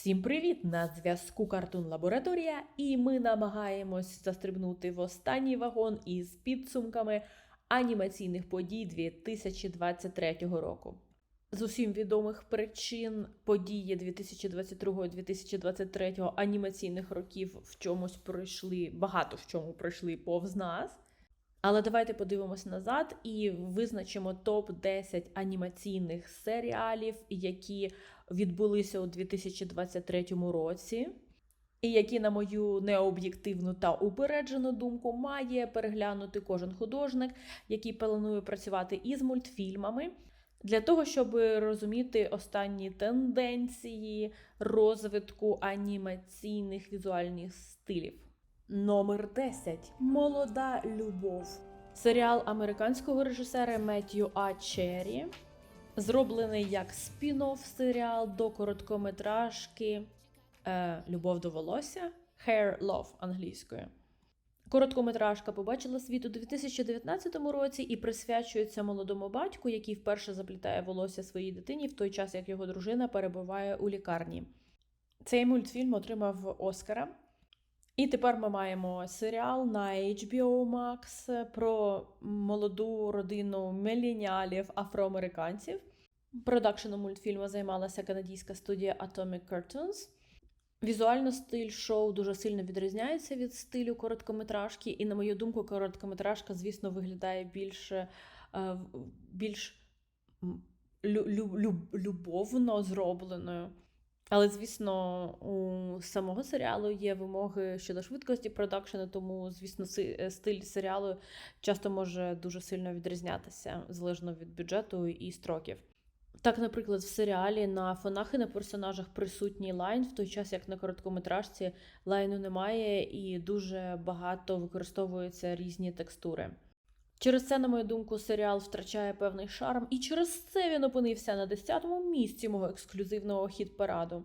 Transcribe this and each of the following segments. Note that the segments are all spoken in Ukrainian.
Всім привіт! На зв'язку Картун Лабораторія, і ми намагаємось застрибнути в останній вагон із підсумками анімаційних подій 2023 року. З усім відомих причин події 2022-2023 анімаційних років в чомусь пройшли, багато в чому пройшли повз нас. Але давайте подивимось назад і визначимо топ-10 анімаційних серіалів, які відбулися у 2023 році, і які, на мою необ'єктивну та упереджену думку, має переглянути кожен художник, який планує працювати із мультфільмами, для того, щоб розуміти останні тенденції розвитку анімаційних візуальних стилів. Номер 10. Молода любов. Серіал американського режисера Меттью А. Черрі, зроблений як спін-офф серіал до короткометражки е, Любов до волосся Hair Love англійською. Короткометражка побачила світ у 2019 році і присвячується молодому батьку, який вперше заплітає волосся своїй дитині в той час, як його дружина перебуває у лікарні. Цей мультфільм отримав Оскара. І тепер ми маємо серіал на HBO Max про молоду родину меленіалів афроамериканців. Продакшеном мультфільму займалася канадська студія Atomic Cartoons. Візуально стиль шоу дуже сильно відрізняється від стилю короткометражки, і, на мою думку, короткометражка, звісно, виглядає більш, е, більш лю- любовно зробленою. Але, звісно, у самого серіалу є вимоги щодо швидкості продакшену, тому, звісно, е, стиль серіалу часто може дуже сильно відрізнятися залежно від бюджету і строків. Так, наприклад, в серіалі на фонах і на персонажах присутній лайн, в той час як на короткометражці лайну немає і дуже багато використовуються різні текстури. Через це, на мою думку, серіал втрачає певний шарм, і через це він опинився на 10-му місці мого ексклюзивного хіт-параду.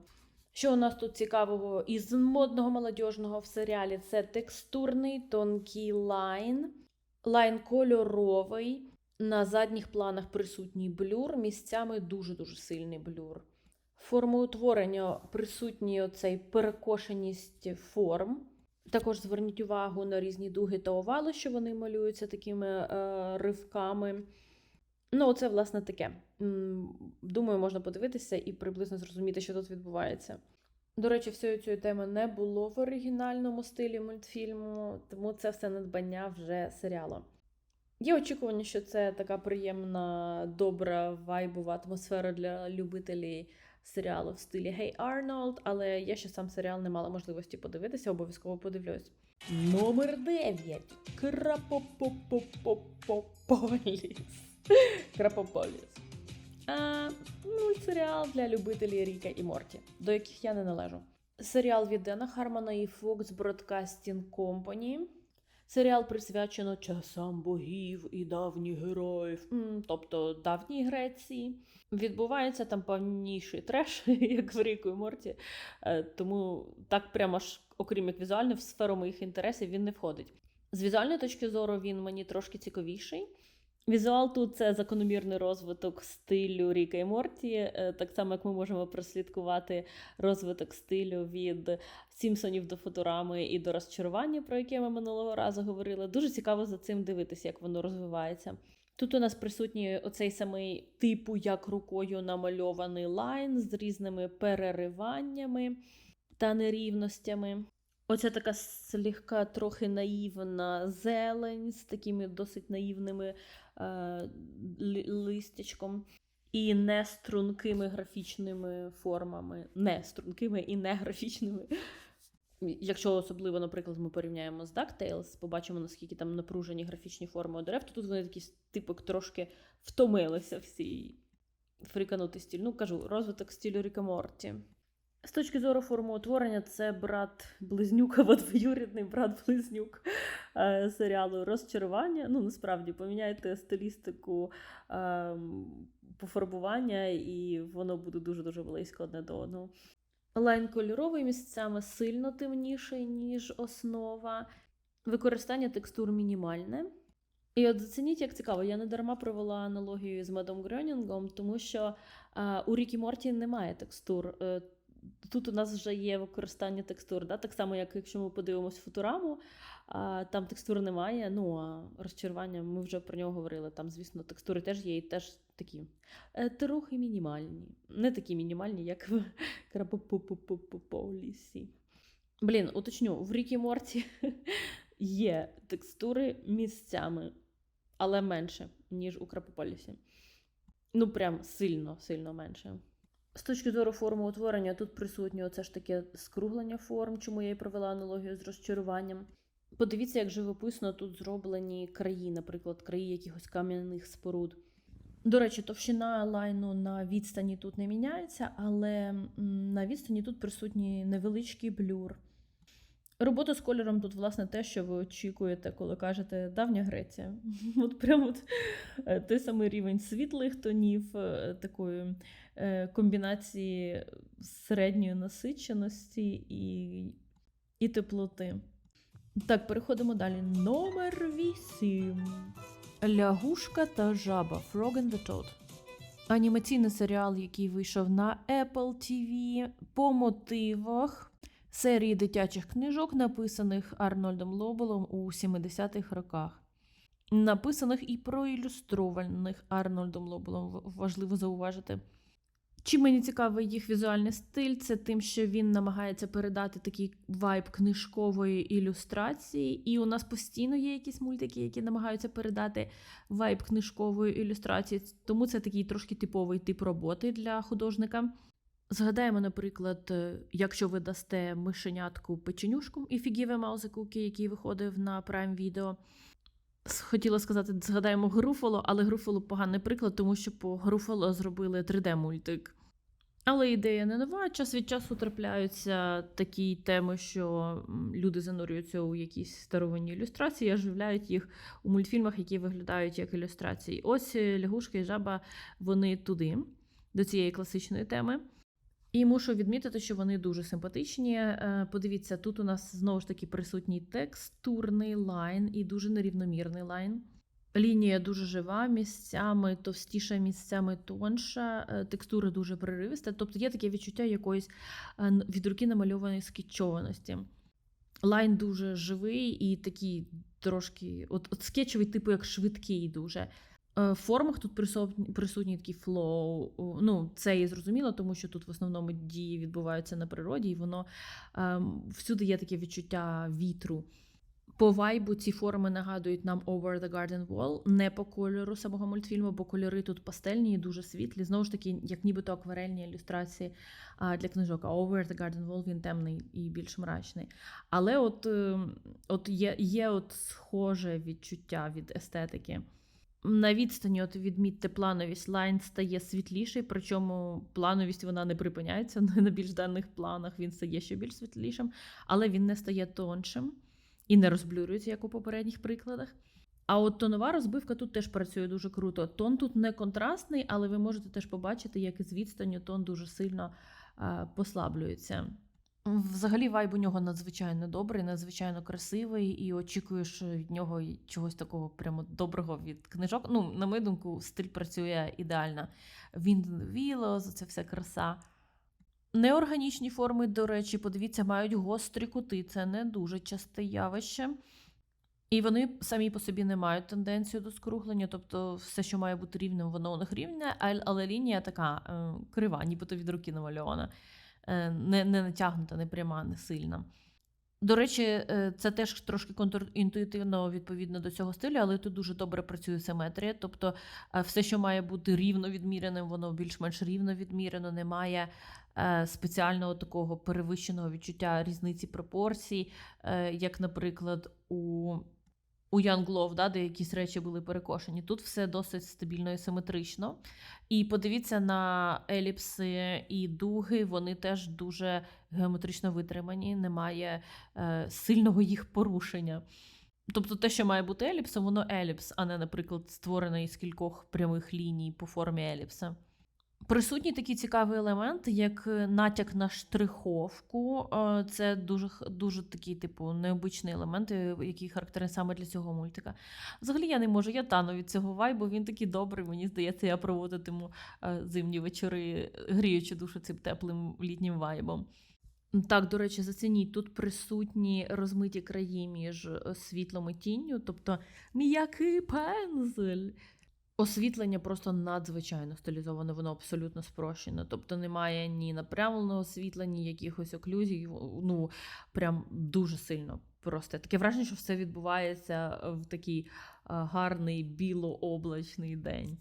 Що у нас тут цікавого із модного молодіжного в серіалі? Це текстурний тонкий лайн, лайн кольоровий. На задніх планах присутній блюр, місцями дуже-дуже сильний блюр. Форми утворення присутній оцей перекошеність форм. Також зверніть увагу на різні дуги та овали, що вони малюються такими е, ривками. Ну, це, власне, таке. Думаю, можна подивитися і приблизно зрозуміти, що тут відбувається. До речі, всієї цієї теми не було в оригінальному стилі мультфільму, тому це все надбання вже серіалу. Є очікування, що це така приємна, добра вайбова атмосфера для любителів серіалу в стилі Hey Arnold, але я ще сам серіал не мала можливості подивитися, обов'язково подивлюсь. Номер 9. Крапопопопополіс. Крапополіс. А, мультсеріал для любителів Ріка і Морті, до яких я не належу. Серіал від Дена Хармона і Fox Broadcasting Company. Серіал присвячено часам богів і давніх героїв, тобто давній Греції. Відбувається там повніший треш, як в Ріку і Морті. Е, Тому так прямо ж, окрім як візуально, в сферу моїх інтересів він не входить. З візуальної точки зору він мені трошки цікавіший. Візуал тут це закономірний розвиток стилю Ріка і Морті, е, так само як ми можемо прослідкувати розвиток стилю від Сімпсонів до Футурами і до розчарування, про яке ми минулого разу говорили. Дуже цікаво за цим дивитися, як воно розвивається. Тут у нас присутній оцей самий типу, як рукою намальований лайн з різними перериваннями та нерівностями. Оця така слегка трохи наївна зелень з такими досить наївними е, листячком і не стрункими графічними формами. Не стрункими і не графічними. Якщо особливо, наприклад, ми порівняємо з DuckTales, побачимо, наскільки там напружені графічні форми у дерев, то тут вони такі типу трошки втомилися всі фріканутий стиль. Ну, кажу, розвиток стилю Ріка Морті. З точки зору формоутворення, це брат близнюк або двоюрідний брат близнюк е, серіалу Розчарування. Ну, насправді, поміняйте стилістику е, пофарбування, і воно буде дуже-дуже близько одне до одного. Лайн кольоровий місцями сильно темніший, ніж основа. Використання текстур мінімальне. І от зацініть, як цікаво, я не дарма провела аналогію з Медом Грьонінгом, тому що е, у Рікі Морті немає текстур. Е, тут у нас вже є використання текстур, да? так само, як якщо ми подивимось футураму, там текстур немає. Ну а розчарування ми вже про нього говорили. Там, звісно, текстури теж є і теж такі е, трохи мінімальні. Не такі мінімальні, як в Крапополісі. Блін, уточню, в Рікі Морті є текстури місцями, але менше, ніж у Крапополісі. Ну, прям сильно, сильно менше. З точки зору форму утворення, тут присутнє оце ж таке скруглення форм, чому я і провела аналогію з розчаруванням. Подивіться, як живописно тут зроблені краї, наприклад, краї якихось кам'яних споруд. До речі, товщина лайну на відстані тут не міняється, але на відстані тут присутній невеличкий блюр. Робота з кольором тут, власне, те, що ви очікуєте, коли кажете давня Греція. От прямо от, е, той самий рівень світлих тонів, е, такої е, комбінації середньої насиченості і, і теплоти. Так, переходимо далі. Номер 8. Лягушка та жаба Frog and the Toad. Анімаційний серіал, який вийшов на Apple TV по мотивах серії дитячих книжок, написаних Арнольдом Лобелом у 70-х роках. Написаних і проілюстрованих Арнольдом Лобелом, важливо зауважити. Чим мені цікавий їх візуальний стиль, це тим, що він намагається передати такий вайб книжкової ілюстрації. І у нас постійно є якісь мультики, які намагаються передати вайб книжкової ілюстрації. Тому це такий трошки типовий тип роботи для художника. Згадаємо, наприклад, якщо ви дасте мишенятку печенюшку і фігіве Cookie, який виходив на Prime Video. Хотіла сказати, згадаємо Груфоло, але Груфоло поганий приклад, тому що по Груфоло зробили 3D-мультик. Але ідея не нова. Час від часу трапляються такі теми, що люди занурюються у якісь старовинні ілюстрації, оживляють їх у мультфільмах, які виглядають як ілюстрації. Ось лягушка і жаба, вони туди, до цієї класичної теми. І мушу відмітити, що вони дуже симпатичні. Е, подивіться, тут у нас знову ж таки присутній текстурний лайн і дуже нерівномірний лайн. Лінія дуже жива, місцями товстіша, місцями тонша, е, текстура дуже приривиста. Тобто є таке відчуття якоїсь е, від руки намальованої скетчованості. Лайн дуже живий і такий трошки от, от скетчовий, типу як швидкий дуже. Е, формах тут присутній, присутній такий флоу. Ну, це і зрозуміло, тому що тут в основному дії відбуваються на природі, і воно ем, всюди є таке відчуття вітру. По вайбу ці форми нагадують нам Over the Garden Wall, не по кольору самого мультфільму, бо кольори тут пастельні і дуже світлі. Знову ж таки, як нібито акварельні ілюстрації для книжок. А Over the Garden Wall він темний і більш мрачний. Але от ем, от є є от схоже відчуття від естетики. На відстані, от відмітьте, плановість лайн стає світліший, причому плановість вона не припиняється на більш даних планах, він стає ще більш світлішим, але він не стає тоншим і не розблюрюється, як у попередніх прикладах. А от тонова розбивка тут теж працює дуже круто. Тон тут не контрастний, але ви можете теж побачити, як з відстані тон дуже сильно а, послаблюється. Взагалі, вайб у нього надзвичайно добрий, надзвичайно красивий, і очікуєш від нього чогось такого прямо доброго від книжок. Ну, на мою думку, стиль працює ідеально. Він віло, це вся краса. Неорганічні форми, до речі, подивіться, мають гострі кути. Це не дуже часте явище. І вони самі по собі не мають тенденцію до скруглення, тобто все, що має бути рівним, воно у них рівне, але лінія така е, крива, нібито від руки намальована. Е, не не натягнута, не пряма, не сильна. До речі, е, це теж трошки контрінтуїтивно відповідно до цього стилю, але тут дуже добре працює симетрія. Тобто е, все, що має бути рівно відміреним, воно більш-менш рівно відмірено, немає спеціального такого перевищеного відчуття різниці пропорцій, як, наприклад, у у Love, да, де якісь речі були перекошені. Тут все досить стабільно і симетрично. І подивіться на еліпси і дуги, вони теж дуже геометрично витримані, немає е, сильного їх порушення. Тобто те, що має бути еліпсом, воно еліпс, а не, наприклад, створене із кількох прямих ліній по формі еліпса. Присутній такий цікавий елемент, як е, натяк на штриховку. Е, Це дуже, дуже такий, типу, необичний елемент, е, який характерний саме для цього мультика. Взагалі я не можу, я тану від цього вайбу. Він такий добрий. Мені здається, я проводитиму зимні вечори, гріючи душу цим теплим літнім вайбом. Так, до речі, зацініть, тут присутні розмиті краї між світлом і тінню, тобто м'який пензель. Освітлення просто надзвичайно стилізоване, воно абсолютно спрощене. Тобто немає ні напрямленого світла, ні якихось оклюзій. Ну, прям дуже сильно просте. Таке враження, що все відбувається в такий а, гарний білооблачний день.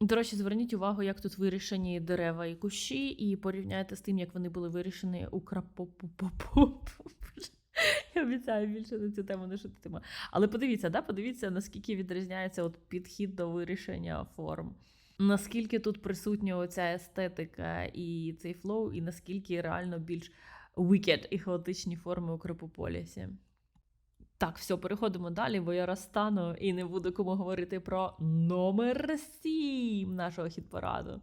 До речі, зверніть увагу, як тут вирішені дерева і кущі, і порівняйте з тим, як вони були вирішені у крапопопопу. Я обіцяю більше на цю тему не шутитиму. Але подивіться, да, подивіться, наскільки відрізняється от підхід до вирішення форм. Наскільки тут присутня оця естетика і цей флоу, і наскільки реально більш wicked і хаотичні форми у Крипополісі. Так, все, переходимо далі, бо я розстану і не буду кому говорити про номер 7 нашого хіт-параду.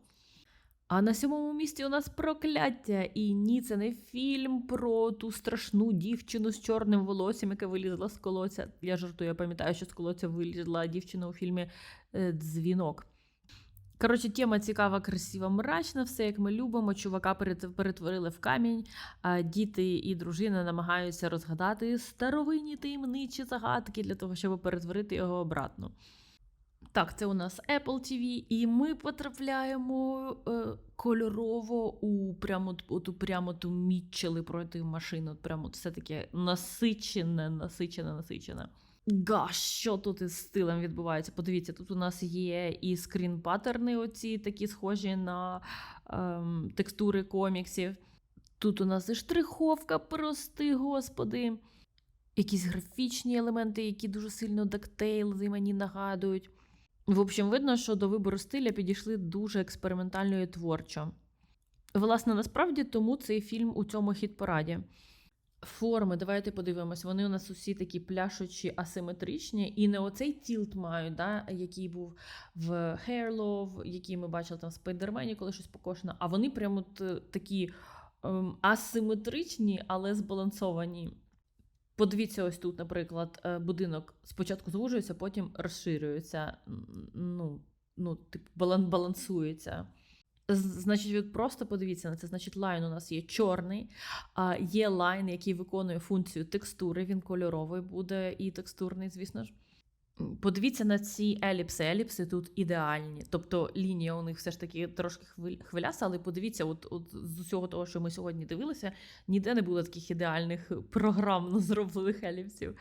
А на сьомому місці у нас прокляття. І ні, це не фільм про ту страшну дівчину з чорним волоссям, яка вилізла з колодця. Я жартую, я пам'ятаю, що з колодця вилізла дівчина у фільмі е, Дзвінок. Коротше, тема цікава, красива, мрачна, все як ми любимо. Чувака перетворили в камінь, а діти і дружина намагаються розгадати старовинні таємничі загадки для того, щоб перетворити його обратно. Так, це у нас Apple TV, і ми потрапляємо е, кольорово у прямо, т- ту прямо ту мітчели проти машини. От прямо все таке насичене, насичене, насичене. Га, що тут із стилем відбувається? Подивіться, тут у нас є і скрін-паттерни, оці такі схожі на ем, текстури коміксів. Тут у нас і штриховка, прости, господи. Якісь графічні елементи, які дуже сильно дактейли мені нагадують. В общем, видно, що до вибору стиля підійшли дуже експериментально і творчо. Власне, насправді тому цей фільм у цьому хіт-параді. Форми, давайте подивимось, вони у нас усі такі пляшучі, асиметричні, і не оцей тілт мають, да, який був в Hair Love, який ми бачили там в Спайдермені, коли щось покошено, а вони прямо такі ем, асиметричні, але збалансовані. Подивіться, ось тут, наприклад, е, будинок спочатку звужується, потім розширюється. Ну, ну типу, балан, балансується. Значить, просто подивіться на це. Значить, лайн у нас є чорний, а є лайн, який виконує функцію текстури. Він кольоровий буде і текстурний, звісно ж. Подивіться на ці еліпси. Еліпси тут ідеальні. Тобто лінія у них все ж таки трошки хвиляста, але подивіться, от, от з усього того, що ми сьогодні дивилися, ніде не було таких ідеальних програмно зроблених еліпсів.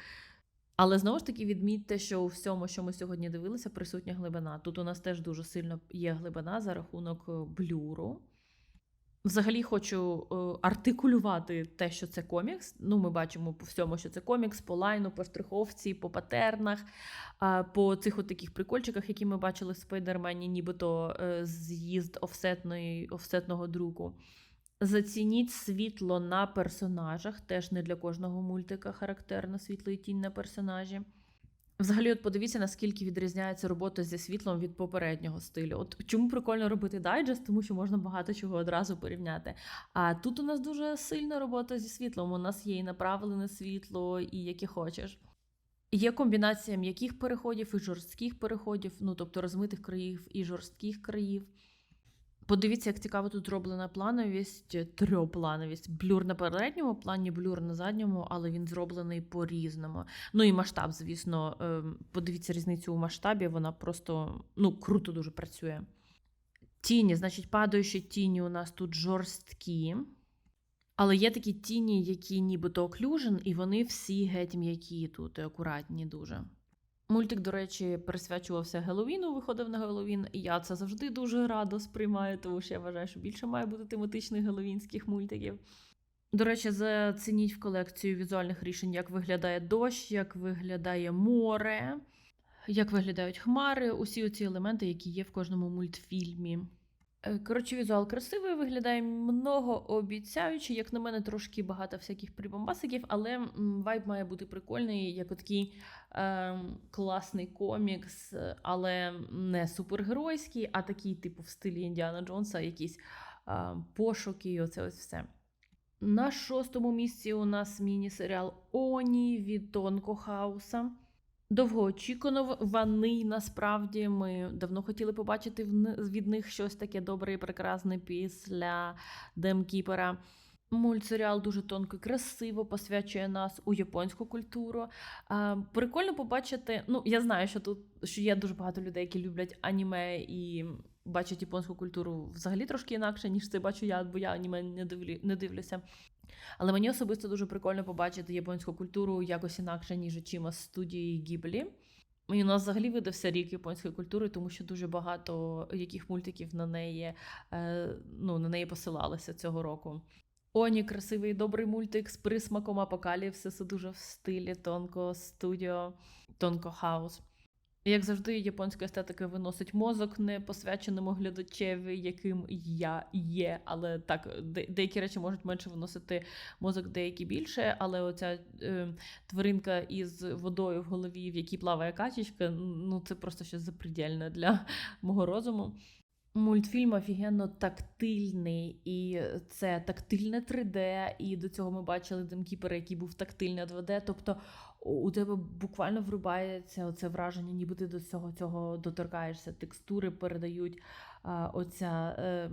Але знову ж таки відмітьте, що у всьому, що ми сьогодні дивилися, присутня глибина. Тут у нас теж дуже сильно є глибина за рахунок е, блюру. Взагалі хочу е, артикулювати те, що це комікс. Ну, ми бачимо по всьому, що це комікс, по лайну, по штриховці, по патернах, по цих от таких прикольчиках, які ми бачили в Спайдермені, нібито е, з'їзд офсетної, офсетного друку. Зацініть світло на персонажах, теж не для кожного мультика характерно світло і тінь на персонажі. Взагалі, от подивіться, наскільки відрізняється робота зі світлом від попереднього стилю. От чому прикольно робити дайджест, тому що можна багато чого одразу порівняти. А тут у нас дуже сильна робота зі світлом. У нас є і направлене світло, і яке хочеш. Є комбінація м'яких переходів і жорстких переходів, ну тобто розмитих країв і жорстких країв. Подивіться, як цікаво тут зроблена плановість, трьоплановість. Блюр на передньому плані, блюр на задньому, але він зроблений по-різному. Ну і масштаб, звісно, ем, подивіться різницю у масштабі, вона просто ну, круто дуже працює. Тіні, значить, падаючі тіні у нас тут жорсткі. Але є такі тіні, які нібито оклюжен, і вони всі геть м'які тут, і акуратні дуже. Мультик, до речі, присвячувався Геловіну, виходив на Геловін, і я це завжди дуже радо сприймаю, тому що я вважаю, що більше має бути тематичних геловінських мультиків. До речі, зацініть в колекцію візуальних рішень, як виглядає дощ, як виглядає море, як виглядають хмари, усі ці елементи, які є в кожному мультфільмі. Е, Коротше, візуал красивий, виглядає многообіцяюче. Як на мене, трошки багато всяких прибамбасиків, але вайб має бути прикольний, як такий ем, класний комікс, е, але не супергеройський, а такий, типу, в стилі Індіана Джонса, якісь е, пошуки, і оце ось все. На шостому місці у нас міні-серіал Оні від Тонко Хауса. Довгоочікуваний, насправді. Ми давно хотіли побачити від них щось таке добре і прекрасне після Демкіпера. Мультсеріал дуже тонко і красиво посвячує нас у японську культуру. А, прикольно побачити. Ну, я знаю, що тут що є дуже багато людей, які люблять аніме і бачать японську культуру взагалі трошки інакше, ніж це бачу я, бо я аніме не дивлю, не дивлюся. Але мені особисто дуже прикольно побачити японську культуру якось інакше, ніж очима студії Гіблі. І у нас взагалі видався рік японської культури, тому що дуже багато яких мультиків на неї, е, ну, на неї посилалися цього року. Оні, красивий добрий мультик з присмаком апокаліпсису, дуже в стилі Тонко Студіо, Тонко Хаус. Як завжди, японська естетика виносить мозок не посвяченому глядачеві, яким я є. Але так, де- деякі речі можуть менше виносити мозок, деякі більше. Але оця е, тваринка із водою в голові, в якій плаває качечка, ну це просто щось запредельне для мого розуму. Мультфільм офігенно тактильний, і це тактильне 3D, і до цього ми бачили Демкіпера, який був тактильне 2D. Тобто у тебе буквально врубається оце враження, ніби ти до цього цього доторкаєшся. Текстури передають а, оця е,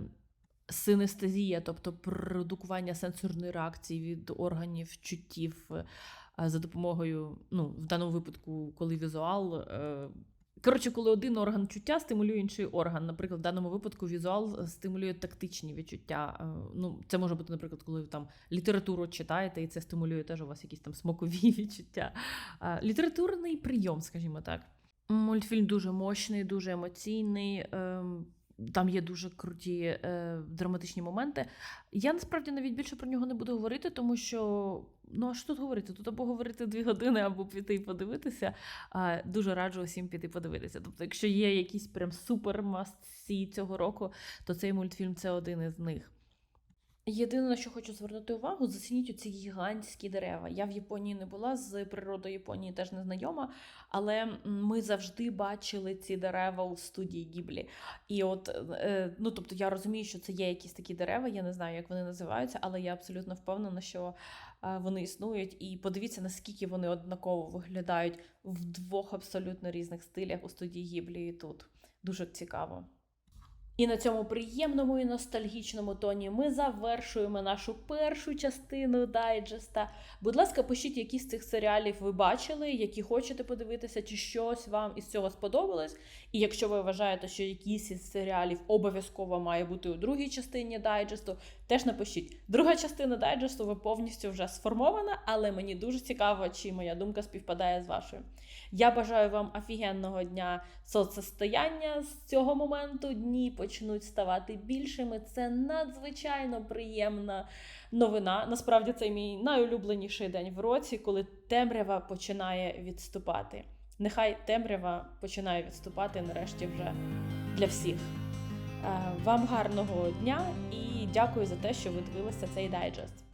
синестезія, тобто продукування сенсорної реакції від органів чуттів е, за допомогою, ну, в даному випадку, коли візуал. Е, Коротше, коли один орган чуття стимулює інший орган. Наприклад, в даному випадку візуал стимулює тактичні відчуття. Е, Ну, це може бути, наприклад, коли ви там літературу читаєте, і це стимулює теж у вас якісь там смакові відчуття. Е, Літературний прийом, скажімо так. Мультфільм дуже мощний, дуже емоційний. Там є дуже круті е, драматичні моменти. Я насправді навіть більше про нього не буду говорити, тому що ну а що тут говорити? Тут або говорити дві години, або піти і подивитися. Е, дуже раджу усім піти подивитися. Тобто, якщо є якісь прям супер масці цього року, то цей мультфільм це один із них. Єдине, на що хочу звернути увагу, зацініть оці гігантські дерева. Я в Японії не була, з природою Японії теж не знайома, але ми завжди бачили ці дерева у студії Гіблі. І от, е, ну тобто я розумію, що це є якісь такі дерева, я не знаю, як вони називаються, але я абсолютно впевнена, що е, вони існують. І подивіться, наскільки вони однаково виглядають в двох абсолютно різних стилях у студії Гіблі і тут. Дуже цікаво. І на цьому приємному і ностальгічному тоні ми завершуємо нашу першу частину дайджеста. Будь ласка, пишіть, які з цих серіалів ви бачили, які хочете подивитися, чи щось вам із цього сподобалось. І якщо ви вважаєте, що якийсь із серіалів обов'язково має бути у другій частині дайджесту, теж напишіть. Друга частина дайджесту ви повністю вже сформована, але мені дуже цікаво, чи моя думка співпадає з вашою. Я бажаю вам офігенного дня соцстояння з цього моменту. Дні почнуть ставати більшими. Це надзвичайно приємна новина. Насправді це мій найулюбленіший день в році, коли темрява починає відступати. Нехай темрява починає відступати нарешті вже для всіх. Е, Вам гарного дня і дякую за те, що ви дивилися цей дайджест.